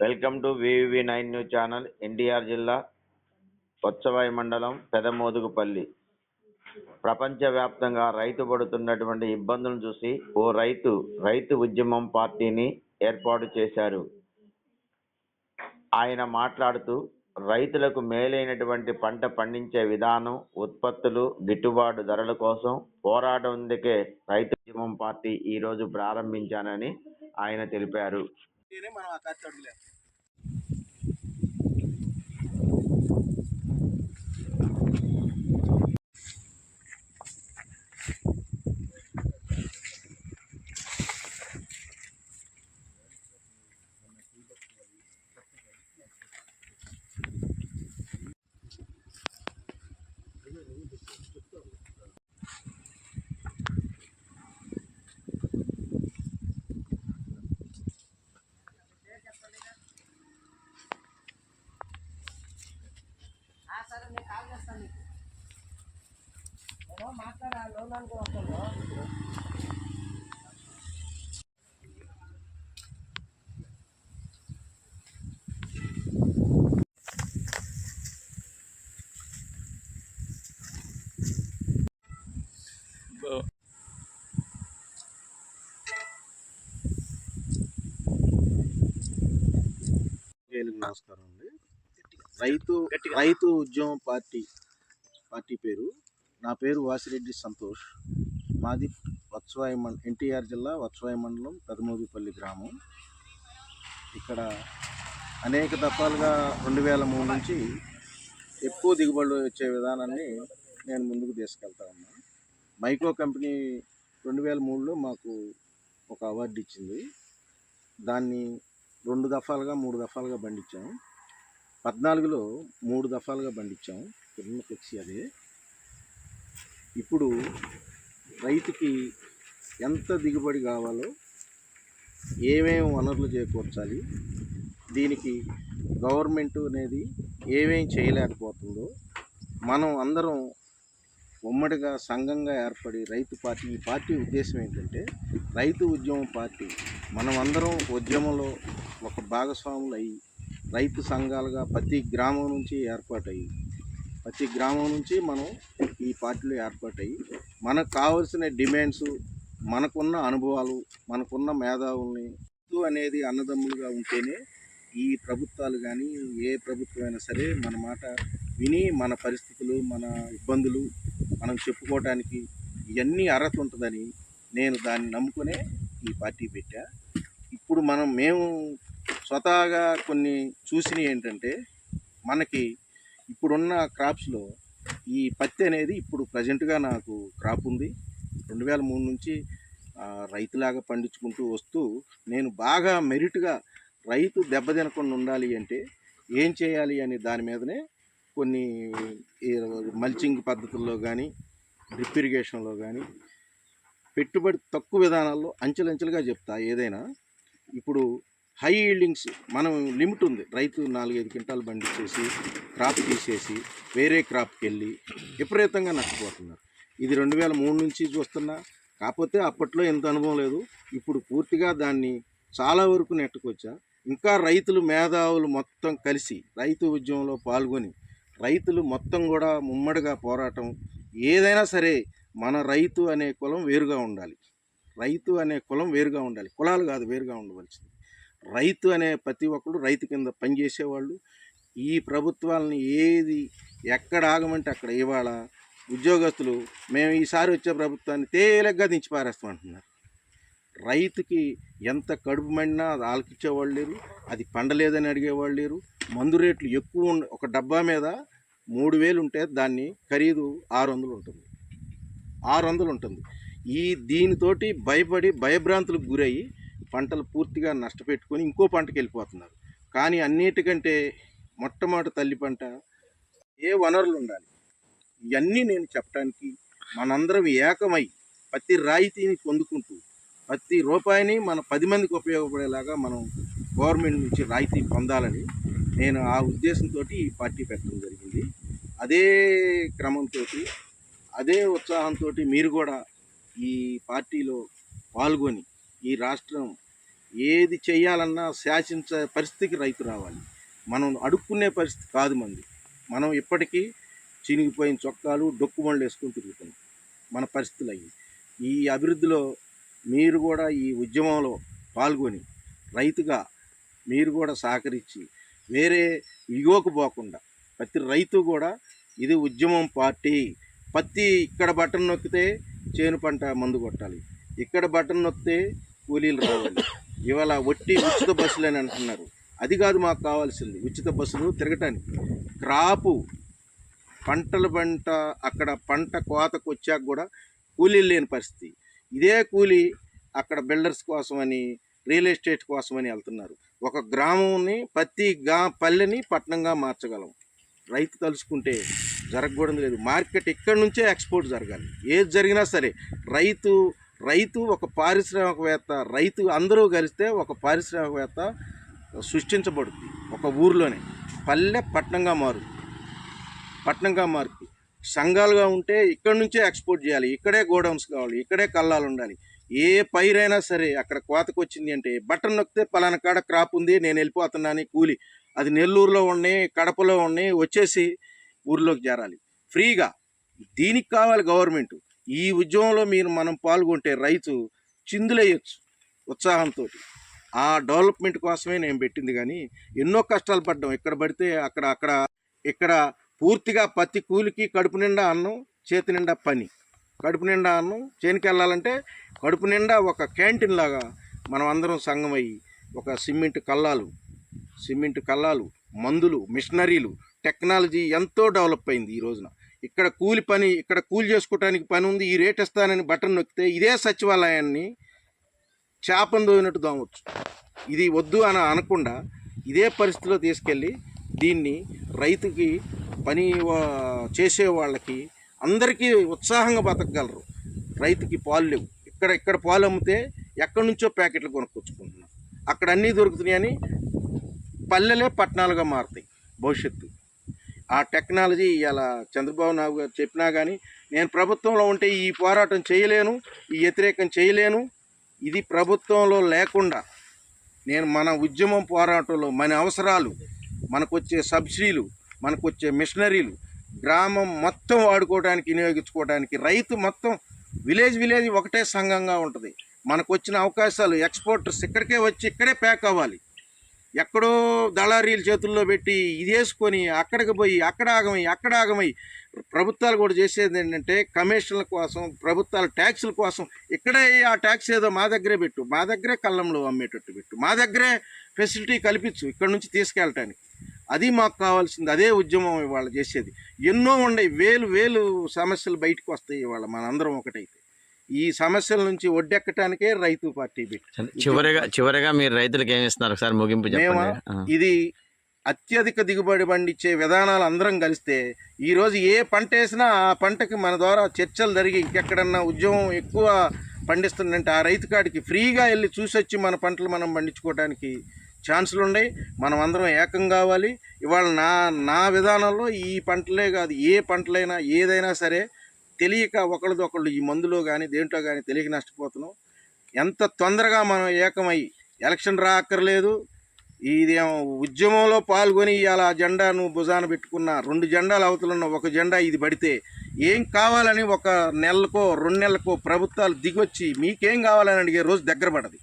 Welcome to VV nine news channel NTR జిల్లా కొత్తవాయి మండలం పెదమోదుగుపల్లి. ప్రపంచవ్యాప్తంగా రైతు పడుతున్నటువంటి ఇబ్బందులను చూసి ఓ రైతు రైతు ఉద్యమం పార్టీని ఏర్పాటు చేశారు. ఆయన మాట్లాడుతూ రైతులకు మేలైనటువంటి పంట పండించే విధానం ఉత్పత్తులు గిట్టుబాటు ధరల కోసం పోరాటం రైతు ఉద్యమం పార్టీ ఈరోజు ప్రారంభించానని ఆయన తెలిపారు. మనం ఆ ఖర్చు అడుగులేము నమస్కారం అండి. రైతు రైతు ఉద్యమం పార్టీ పార్టీ పేరు నా పేరు వాసిరెడ్డి సంతోష్. మాది వత్సవాయి మండ ఎన్టీఆర్ జిల్లా వత్సవాయి మండలం పెదమోదుపల్లి గ్రామం. ఇక్కడ అనేక దఫాలుగా రెండు వేల మూడు నుంచి ఎక్కువ దిగుబడులు వచ్చే విధానాన్ని నేను ముందుకు తీసుకెళ్తా ఉన్నా. మైక్రో కంపెనీ రెండు వేల మూడులో మాకు ఒక అవార్డు ఇచ్చింది. దాన్ని రెండు దఫాలుగా మూడు దఫాలుగా పండించాం పద్నాలుగులో మూడు దఫాలుగా పండించాం చిన్న ఫ్లెక్సీ అదే. ఇప్పుడు రైతుకి ఎంత దిగుబడి కావాలో ఏమేమి వనరులు చేకూర్చాలి దీనికి గవర్నమెంట్ అనేది ఏమేమి చేయలేకపోతుందో మనం అందరం ఉమ్మడిగా సంఘంగా ఏర్పడి రైతు పార్టీ ఈ పార్టీ ఉద్దేశం ఏంటంటే రైతు ఉద్యమం పార్టీ. మనం అందరం ఉద్యమంలో ఒక భాగస్వాములు అయ్యి రైతు సంఘాలుగా ప్రతి గ్రామం నుంచి ఏర్పాటయ్యి ప్రతి గ్రామం నుంచి మనం ఈ పార్టీలు ఏర్పాటయ్యి మనకు కావాల్సిన డిమాండ్స్ మనకున్న అనుభవాలు మనకున్న మేధావుల్ని అనేది అన్నదమ్ములుగా ఉంటేనే ఈ ప్రభుత్వాలు కానీ ఏ ప్రభుత్వమైనా సరే మన మాట విని మన పరిస్థితులు మన ఇబ్బందులు మనం చెప్పుకోవడానికి ఇవన్నీ అర్హత ఉంటుందని నేను దాన్ని నమ్ముకునే ఈ పార్టీ పెట్టా. ఇప్పుడు మనం మేము స్వతహాగా కొన్ని చూసినవి ఏంటంటే మనకి ఇప్పుడున్న క్రాప్స్లో ఈ పత్తి అనేది ఇప్పుడు ప్రజెంట్గా నాకు క్రాప్ ఉంది. రెండు వేల మూడు నుంచి రైతులాగా పండించుకుంటూ వస్తూ నేను బాగా మెరిట్గా రైతు దెబ్బతినకుండా ఉండాలి అంటే ఏం చేయాలి అనే దాని మీదనే కొన్ని మల్చింగ్ పద్ధతుల్లో కానీ డ్రిప్ ఇరిగేషన్లో కానీ పెట్టుబడి తక్కువ విధానాల్లో అంచెలంచెలుగా చెప్తా. ఏదైనా ఇప్పుడు హై ఈల్డింగ్స్ మనం లిమిట్ ఉంది. రైతు నాలుగైదు క్వింటాలు పండించేసి క్రాప్ తీసేసి వేరే క్రాప్కి వెళ్ళి విపరీతంగా నష్టపోతున్నారు. ఇది రెండు వేల మూడు నుంచి చూస్తున్నా. కాకపోతే అప్పట్లో ఎంత అనుభవం లేదు. ఇప్పుడు పూర్తిగా దాన్ని చాలా వరకు నెట్టుకొచ్చా. ఇంకా రైతులు మేధావులు మొత్తం కలిసి రైతు ఉద్యమంలో పాల్గొని రైతులు మొత్తం కూడా ముమ్మడిగా పోరాటం ఏదైనా సరే మన రైతు అనే కులం వేరుగా ఉండాలి. రైతు అనే కులం వేరుగా ఉండాలి. కులాలు కాదు వేరుగా ఉండవలసింది. రైతు అనే ప్రతి ఒక్కరు రైతు కింద పనిచేసేవాళ్ళు ఈ ప్రభుత్వాలని ఏది ఎక్కడ ఆగమంటే అక్కడ ఇవాళ ఉద్యోగస్తులు మేము ఈసారి వచ్చే ప్రభుత్వాన్ని తేలిగ్గా దించి పారేస్తామంటున్నారు రైతుకి ఎంత కడుపు మండినా అది ఆలకించేవాళ్ళు లేరు అది పండలేదని అడిగేవాళ్ళు లేరు. మందు రేట్లు ఎక్కువ ఒక డబ్బా మీద మూడు వేలు ఉంటే దాన్ని ఖరీదు ఆరు వందలు ఉంటుంది. ఆరు వందలు ఉంటుంది. ఈ దీనితోటి భయపడి భయభ్రాంతులకు గురయ్యి పంటలు పూర్తిగా నష్టపెట్టుకొని ఇంకో పంటకి వెళ్ళిపోతున్నారు. కానీ అన్నిటికంటే మొట్టమొదటి తల్లి పంట ఏ వనరులు ఉండాలి? ఇవన్నీ నేను చెప్పడానికి మనందరం ఏకమై ప్రతి రాయితీని పొందుకుంటూ ప్రతి రూపాయిని మన పది మందికి ఉపయోగపడేలాగా మనం గవర్నమెంట్ నుంచి రాయితీ పొందాలని నేను ఆ ఉద్దేశంతో ఈ పార్టీ పెట్టడం జరిగింది. అదే క్రమంతో అదే ఉత్సాహంతో మీరు కూడా ఈ పార్టీలో పాల్గొని ఈ రాష్ట్రం ఏది చేయాలన్నా శాసించే పరిస్థితికి రైతు రావాలి. మనం అడుక్కునే పరిస్థితి కాదు మంది. మనం ఇప్పటికీ చినిగిపోయిన చొక్కాలు డొక్కుబండ్లు వేసుకొని తిరుగుతున్నాం. మన పరిస్థితులు అయ్యి. ఈ అభివృద్ధిలో మీరు కూడా ఈ ఉద్యమంలో పాల్గొని రైతుగా మీరు కూడా సహకరించి వేరే ఇగోకు పోకుండా ప్రతి రైతు కూడా ఇది ఉద్యమం పార్టీ. పత్తి ఇక్కడ బటన్ నొక్కితే చేను పంట మందు కొట్టాలి. ఇక్కడ బటన్ నొక్కితే కూలీలు రావాలి. ఇవాళ ఒట్టి ఉచిత బస్సులు అని అంటున్నారు. అది కాదు మాకు కావాల్సింది. ఉచిత బస్సులు తిరగటానికి. క్రాపు పంటల పంట అక్కడ పంట కోతకు వచ్చాక కూడా కూలీలు లేని పరిస్థితి. ఇదే కూలీ అక్కడ బిల్డర్స్ కోసమని రియల్ ఎస్టేట్ కోసమని వెళ్తున్నారు. ఒక గ్రామంని ప్రతి గా పల్లెని పట్టణంగా మార్చగలం. రైతు తలుచుకుంటే జరగకూడదు లేదు. మార్కెట్ ఇక్కడ నుంచే ఎక్స్పోర్ట్ జరగాలి. ఏది జరిగినా సరే రైతు రైతు ఒక పారిశ్రామికవేత్త రైతు అందరూ కలిస్తే ఒక పారిశ్రామికవేత్త సృష్టించబడుతుంది ఒక ఊరిలోనే. పల్లె పట్టణంగా మారుతుంది పట్టణంగా మారుతుంది సంఘాలుగా ఉంటే ఇక్కడ నుంచే ఎక్స్పోర్ట్ చేయాలి. ఇక్కడే గోడౌన్స్ కావాలి. ఇక్కడే కల్లాలు ఉండాలి. ఏ పైరైనా సరే అక్కడ కోతకు వచ్చింది అంటే బటన్ నొక్కితే పలానా కాడ క్రాప్ ఉంది నేను వెళ్ళిపోతున్నాను కూలి. అది నెల్లూరులో ఉన్నాయి కడపలో ఉన్నాయి వచ్చేసి ఊర్లోకి చేరాలి. ఫ్రీగా దీనికి కావాలి గవర్నమెంట్. ఈ ఉద్యమంలో మీరు మనం పాల్గొంటే రైతు చిందులేయచ్చు ఉత్సాహంతో ఆ డెవలప్మెంట్ కోసమే నేను పెట్టింది కానీ ఎన్నో కష్టాలు పడ్డాం. ఎక్కడ పడితే అక్కడ అక్కడ ఇక్కడ పూర్తిగా పత్తి కూలికి కడుపు నిండా అన్నం చేతి నిండా పని. కడుపు నిండా అన్నం చేనికి వెళ్ళాలంటే కడుపు నిండా ఒక క్యాంటీన్ లాగా మనం అందరం సంగమయ్యి ఒక సిమెంట్ కల్లాలు సిమెంట్ కల్లాలు మందులు మిషనరీలు టెక్నాలజీ ఎంతో డెవలప్ అయింది ఈ రోజున. ఇక్కడ కూలి పని ఇక్కడ కూలి చేసుకోవటానికి పని ఉంది ఈ రేట్ ఇస్తానని బటన్ నొక్కితే ఇదే సచివాలయాన్ని చేపను దోయినట్టు దోమవచ్చు ఇది వద్దు అని అనకుండా ఇదే పరిస్థితిలో తీసుకెళ్ళి దీన్ని రైతుకి పని చేసే వాళ్ళకి అందరికీ ఉత్సాహంగా బతకగలరు. రైతుకి పాలు లేవు. ఇక్కడ ఇక్కడ పాలు అమ్మితే ఎక్కడి నుంచో ప్యాకెట్లు కొనుక్కొచ్చుకుంటున్నాం అక్కడ అన్నీ దొరుకుతున్నాయని పల్లెలే పట్టణాలుగా మారుతాయి భవిష్యత్తు. ఆ టెక్నాలజీ ఇలా చంద్రబాబు నాయుడు గారు చెప్పినా కానీ నేను ప్రభుత్వంలో ఉంటే ఈ పోరాటం చేయలేను ఈ వ్యతిరేకం చేయలేను. ఇది ప్రభుత్వంలో లేకుండా నేను మన ఉద్యమం పోరాటంలో మన అవసరాలు మనకు వచ్చే సబ్సిడీలు మనకు వచ్చే మిషనరీలు గ్రామం మొత్తం వాడుకోవడానికి వినియోగించుకోవడానికి రైతు మొత్తం విలేజ్ విలేజ్ ఒకటే సంఘంగా ఉంటుంది. మనకు వచ్చిన అవకాశాలు ఎక్స్పోర్టర్స్ ఇక్కడికే వచ్చి ఇక్కడే ప్యాక్ అవ్వాలి. ఎక్కడో దళారీల చేతుల్లో పెట్టి ఇది వేసుకొని అక్కడికి పోయి అక్కడ ఆగమై అక్కడ ఆగమై ప్రభుత్వాలు కూడా చేసేది ఏంటంటే కమిషన్ల కోసం ప్రభుత్వాల ట్యాక్సుల కోసం ఇక్కడే ఆ ట్యాక్స్ ఏదో మా దగ్గరే పెట్టు మా దగ్గరే కళ్ళంలో అమ్మేటట్టు పెట్టు మా దగ్గరే ఫెసిలిటీ కల్పించు ఇక్కడ నుంచి తీసుకెళ్ళటానికి. అది మాకు కావాల్సింది అదే ఉద్యమం ఇవాళ చేసేది. ఎన్నో ఉన్నాయి వేలు వేలు సమస్యలు బయటకు వస్తాయి ఇవాళ మనందరం ఒకటైతే. ఈ సమస్యల నుంచి ఒడ్డెక్కటానికే రైతు పార్టీ పెట్టి చివరిగా చివరిగా మీరు రైతులకు ఏమి ఇస్తున్నారు? ఒకసారి ముగింపు మేమా. ఇది అత్యధిక దిగుబడి పండించే విధానాలు అందరం కలిస్తే ఈరోజు ఏ పంట వేసినా ఆ పంటకి మన ద్వారా చర్చలు జరిగి ఇంకెక్కడన్నా ఉద్యమం ఎక్కువ పండిస్తుందంటే ఆ రైతు కాడికి ఫ్రీగా వెళ్ళి చూసొచ్చి మన పంటలు మనం పండించుకోవడానికి ఛాన్సులు ఉన్నాయి. మనం అందరం ఏకం కావాలి. ఇవాళ నా నా విధానంలో ఈ పంటలే కాదు ఏ పంటలైనా ఏదైనా సరే తెలియక ఒకళ్ళదొకళ్ళు ఈ మందులో కానీ దేంట్లో కానీ తెలియక నష్టపోతున్నాం. ఎంత తొందరగా మనం ఏకమై ఎలక్షన్ రాక్కర్లేదు. ఇదేమో ఉద్యమంలో పాల్గొని అలా జెండాను భుజాన పెట్టుకున్న రెండు జెండాలు అవతలున్న ఒక జెండా ఇది పడితే ఏం కావాలని ఒక నెలకో రెండు నెలలకో ప్రభుత్వాలు దిగొచ్చి మీకేం కావాలని అడిగే రోజు దగ్గర పడది.